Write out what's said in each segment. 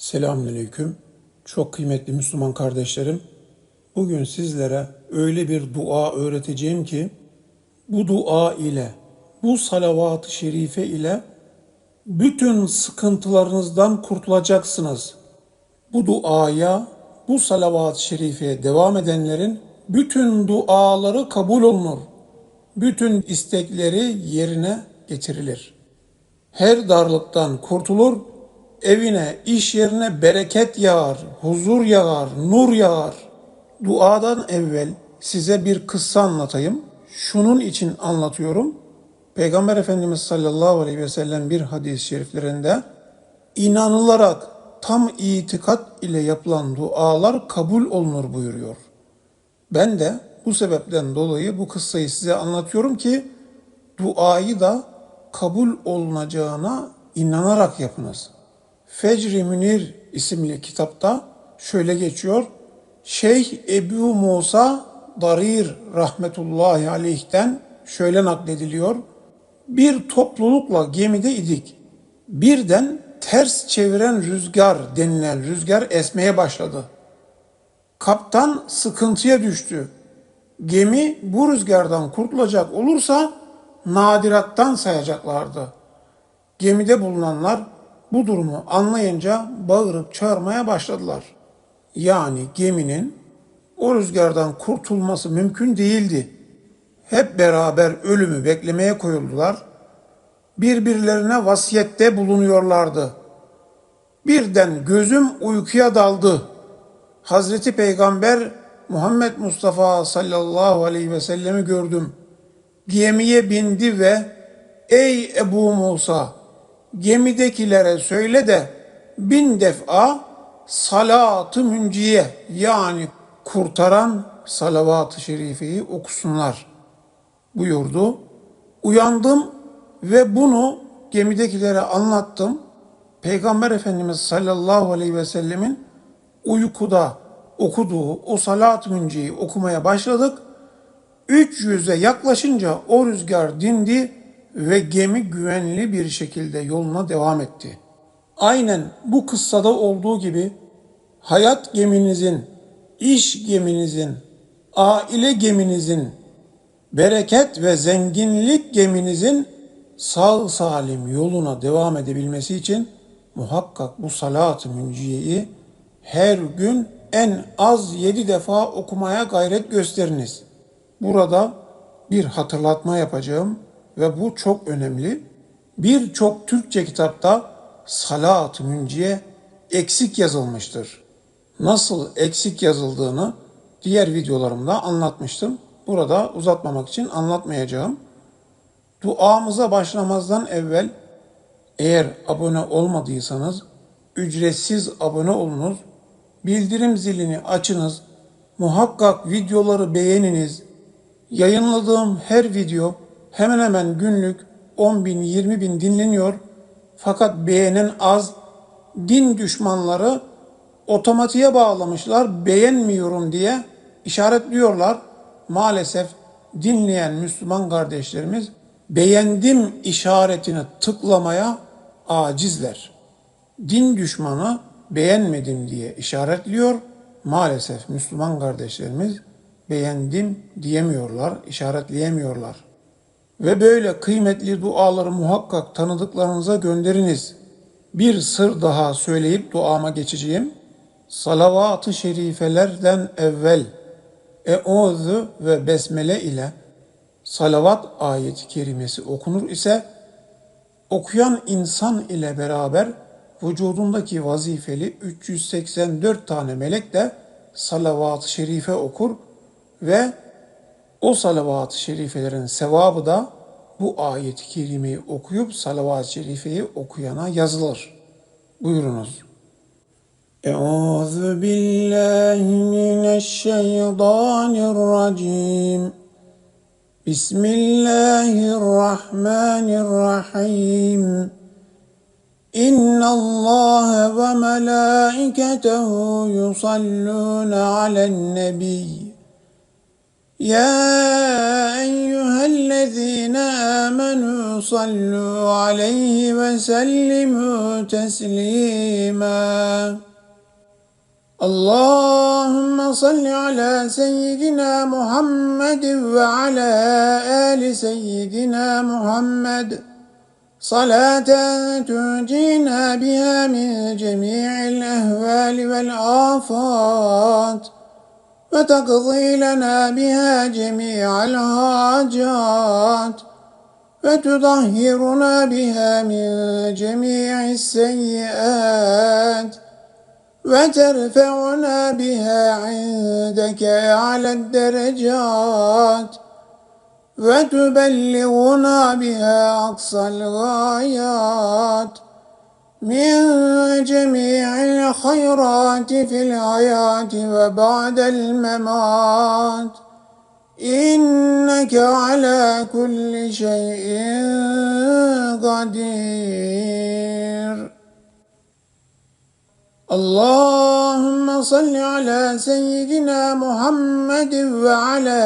Selamünaleyküm. Çok kıymetli Müslüman kardeşlerim. Bugün sizlere öyle bir dua öğreteceğim ki bu dua ile, bu salavat-ı şerife ile bütün sıkıntılarınızdan kurtulacaksınız. Bu duaya, bu salavat-ı şerifeye devam edenlerin bütün duaları kabul olunur. Bütün istekleri yerine getirilir. Her darlıktan kurtulur, evine, iş yerine bereket yağar, huzur yağar, nur yağar. Duadan evvel size bir kıssa anlatayım. Şunun için anlatıyorum. Peygamber Efendimiz sallallahu aleyhi ve sellem bir hadis-i şeriflerinde inanılarak tam itikat ile yapılan dualar kabul olunur buyuruyor. Ben de bu sebepten dolayı bu kıssayı size anlatıyorum ki duayı da kabul olunacağına inanarak yapınız. Fecri Münir isimli kitapta şöyle geçiyor. Şeyh Ebu Musa Darir rahmetullahi aleyh'ten şöyle naklediliyor. Bir toplulukla gemide idik. Birden ters çeviren rüzgar denilen rüzgar esmeye başladı. Kaptan sıkıntıya düştü. Gemi bu rüzgardan kurtulacak olursa nadirattan sayacaklardı. Gemide bulunanlar bu durumu anlayınca bağırıp çağırmaya başladılar. Yani geminin o rüzgardan kurtulması mümkün değildi. Hep beraber ölümü beklemeye koyuldular. Birbirlerine vasiyette bulunuyorlardı. Birden gözüm uykuya daldı. Hazreti Peygamber Muhammed Mustafa sallallahu aleyhi ve sellemi gördüm. Gemiye bindi ve ey Ebu Musa gemidekilere söyle de bin defa salatı münciye yani kurtaran salavat-ı şerifeyi okusunlar buyurdu. Uyandım ve bunu gemidekilere anlattım. Peygamber Efendimiz sallallahu aleyhi ve sellemin uykuda okuduğu o salat-ı münciyi okumaya başladık. 300'e yaklaşınca o rüzgar dindi ve gemi güvenli bir şekilde yoluna devam etti. Aynen bu kıssada olduğu gibi hayat geminizin, iş geminizin, aile geminizin, bereket ve zenginlik geminizin sağ salim yoluna devam edebilmesi için muhakkak bu salat-ı münciyeyi her gün en az yedi defa okumaya gayret gösteriniz. Burada bir hatırlatma yapacağım ve bu çok önemli. Birçok Türkçe kitapta salat münciye eksik yazılmıştır. Nasıl eksik yazıldığını diğer videolarımda anlatmıştım. Burada uzatmamak için anlatmayacağım. Duamıza başlamazdan evvel eğer abone olmadıysanız ücretsiz abone olunuz. Bildirim zilini açınız. Muhakkak videoları beğeniniz. Yayınladığım her video hemen hemen günlük 10 bin 20 bin dinleniyor. Fakat beğenen az. Din düşmanları otomatiğe bağlamışlar beğenmiyorum diye işaretliyorlar. Maalesef dinleyen Müslüman kardeşlerimiz beğendim işaretini tıklamaya acizler. Din düşmanı beğenmedim diye işaretliyor. Maalesef Müslüman kardeşlerimiz beğendim diyemiyorlar, işaretleyemiyorlar. Ve böyle kıymetli duaları muhakkak tanıdıklarınıza gönderiniz. Bir sır daha söyleyip duama geçeceğim. Salavat-ı şerifelerden evvel Eûzü ve Besmele ile salavat ayeti kerimesi okunur ise okuyan insan ile beraber vücudundaki vazifeli 384 tane melek de salavat-ı şerife okur ve o salavat-ı şerifelerin sevabı da bu ayet-i kerimeyi okuyup salavat-ı şerifeyi okuyana yazılır. Buyurunuz. Euzu billahi mineşşeytanirracim. Bismillahirrahmanirrahim. İnna Allah ve melaiketehu yusallun alen nebiyyi. يا أيها الذين آمنوا صلوا عليه وسلموا تسليما اللهم صل على سيدنا محمد وعلى آل سيدنا محمد صلاة تنجينا بها من جميع الأهوال والآفات وتقضي لنا بها جميع الحاجات وتطهرنا بها من جميع السيئات وترفعنا بها عندك على الدرجات وتبلغنا بها أقصى الغايات من جميع الخيرات في الحياة وبعد الممات. إنك على كل شيء قدير. اللهم صل على سيدنا محمد وعلى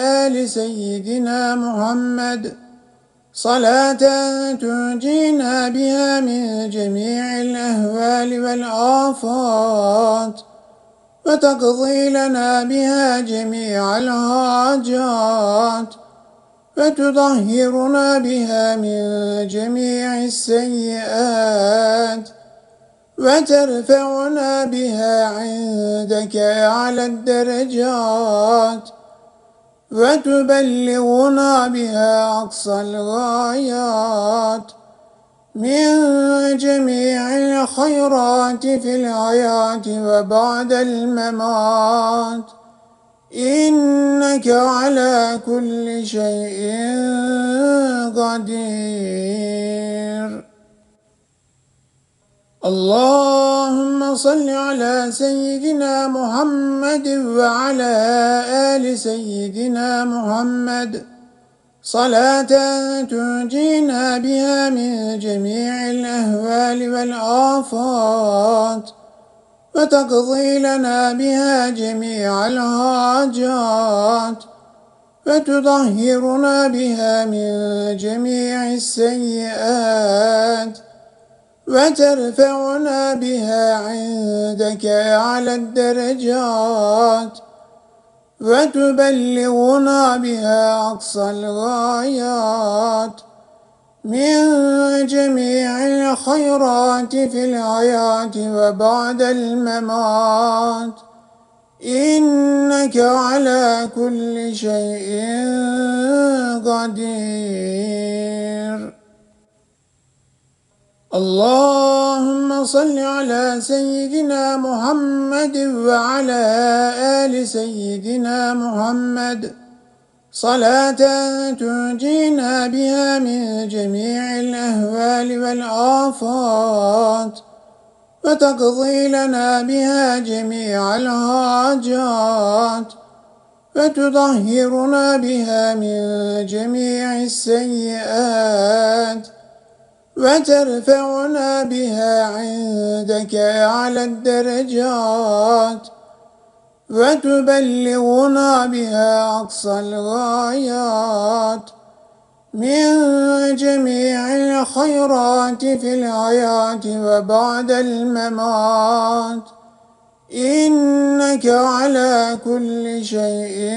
آل سيدنا محمد. صلاة تنجينا بها من جميع الأهوال والآفات وتقضي لنا بها جميع الحاجات وتطهرنا بها من جميع السيئات وترفعنا بها عندك على الدرجات. وتبلغنا بها أقصى الغايات من جميع الخيرات في الحياة وبعد الممات. إنك على كل شيء قدير. اللهم صل على سيدنا محمد وعلى آل سيدنا محمد. صلاة تنجينا بها من جميع الأهوال والآفات وتقضي لنا بها جميع الحاجات وتطهرنا بها من جميع السيئات. وترفعنا بها عندك على الدرجات وتبلغنا بها أقصى الغايات من جميع الخيرات في الحياة وبعد الممات. إنك على كل شيء قدير. اللهم صل على سيدنا محمد وعلى آل سيدنا محمد صلاة تنجينا بها من جميع الأهوال والآفات وتقضي لنا بها جميع الحاجات وتطهرنا بها من جميع السيئات وترفعنا بها عندك على الدرجات وتبلغنا بها أقصى الغايات من جميع الخيرات في الحياة وبعد الممات. إنك على كل شيء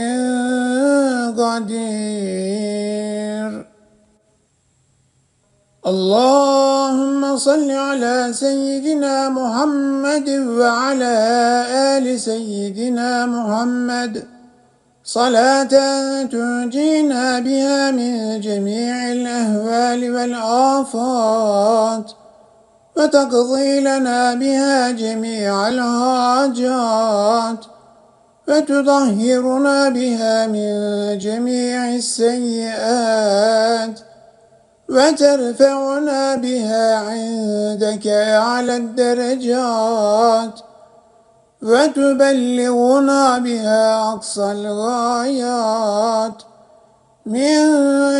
قدير. اللهم صل على سيدنا محمد وعلى آل سيدنا محمد صلاة تنجينا بها من جميع الأهوال والآفات وتقضي لنا بها جميع الحاجات وتطهرنا بها من جميع السيئات وترفعنا بها عندك على الدرجات وتبلغنا بها أقصى الغايات من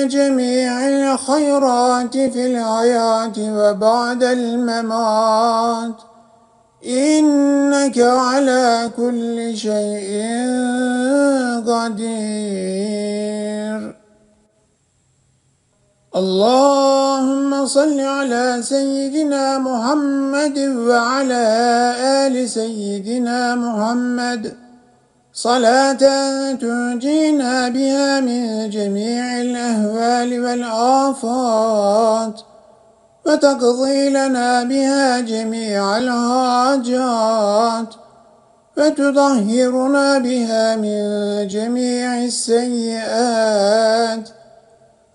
جميع الخيرات في الحياة وبعد الممات. إنك على كل شيء قدير. اللهم صل على سيدنا محمد وعلى آل سيدنا محمد صلاة تنجينا بها من جميع الأهوال والآفات وتقضي لنا بها جميع الحاجات وتطهرنا بها من جميع السيئات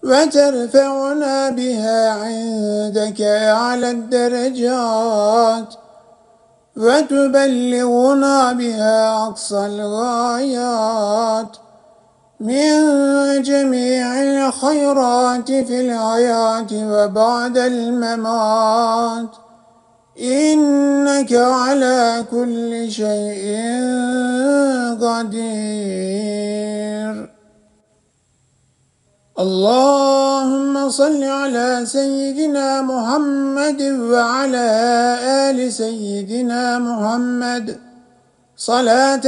وترفعنا بها عندك على الدرجات وتبلغنا بها أقصى الغايات من جميع الخيرات في الحياة وبعد الممات. إنك على كل شيء قدير. اللهم صل على سيدنا محمد وعلى آل سيدنا محمد صلاة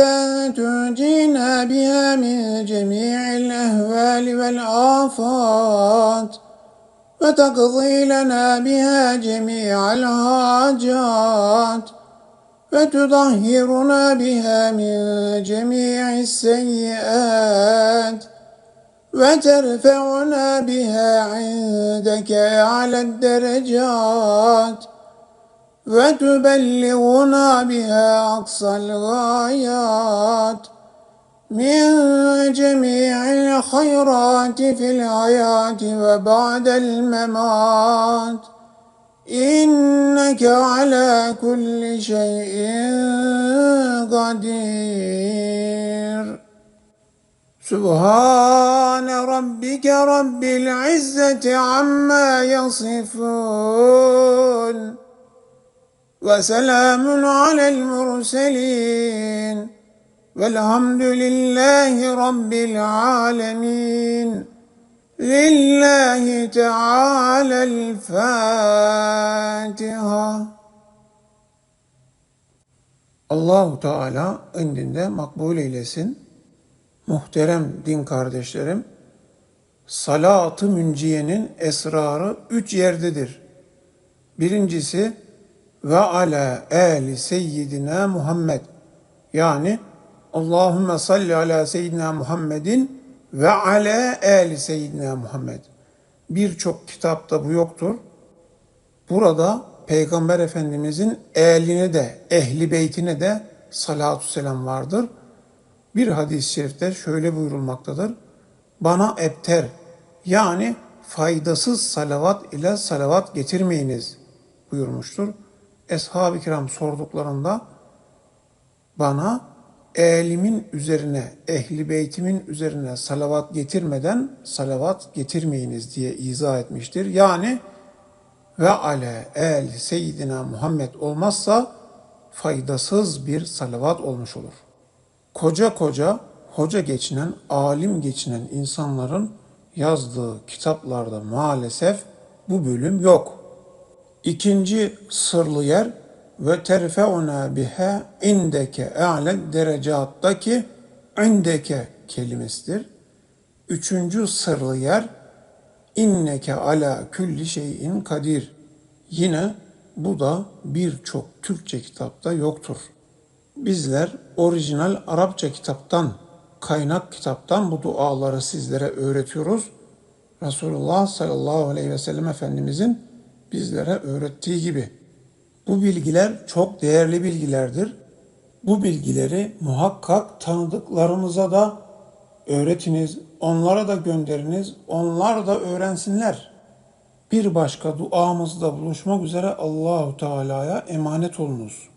تنجينا بها من جميع الأهوال والآفات وتقضي لنا بها جميع الحاجات وتطهرنا بها من جميع السيئات وترفعنا بها عندك على الدرجات وتبلغنا بها أقصى الغايات من جميع الخيرات في الحياة وبعد الممات. إنك على كل شيء قدير. سبحان ربك رب العزة عما يصفون وسلام على المرسلين والحمد لله رب العالمين لله تعالى الفاتحة Allahu Teala indinde makbul eylesin. Muhterem din kardeşlerim, salat-ı münciyenin esrarı üç yerdedir. Birincisi ve ala eli seyyidina Muhammed yani Allahümme salli ala seyyidina Muhammedin ve ala eli seyyidina Muhammed. Birçok kitapta bu yoktur. Burada Peygamber Efendimizin eline de, ehli beytine de salatu selam vardır. Bir hadis-i şerifte şöyle buyurulmaktadır. Bana ebter yani faydasız salavat ile salavat getirmeyiniz buyurmuştur. Eshab-ı kiram sorduklarında bana elimin üzerine, ehli beytimin üzerine salavat getirmeden salavat getirmeyiniz diye izah etmiştir. Yani ve ale el seyyidina Muhammed olmazsa faydasız bir salavat olmuş olur. Koca koca hoca geçinen, alim geçinen insanların yazdığı kitaplarda maalesef bu bölüm yok. İkinci sırlı yer ve terfeuna biha indeke a'le derecattaki indeke kelimesidir. Üçüncü sırlı yer inneke ala külli şeyin kadir. Yine bu da birçok Türkçe kitapta yoktur. Bizler orijinal Arapça kitaptan, kaynak kitaptan bu duaları sizlere öğretiyoruz. Resulullah sallallahu aleyhi ve sellem Efendimizin bizlere öğrettiği gibi. Bu bilgiler çok değerli bilgilerdir. Bu bilgileri muhakkak tanıdıklarımıza da öğretiniz, onlara da gönderiniz, onlar da öğrensinler. Bir başka duamızda buluşmak üzere Allahu Teala'ya emanet olunuz.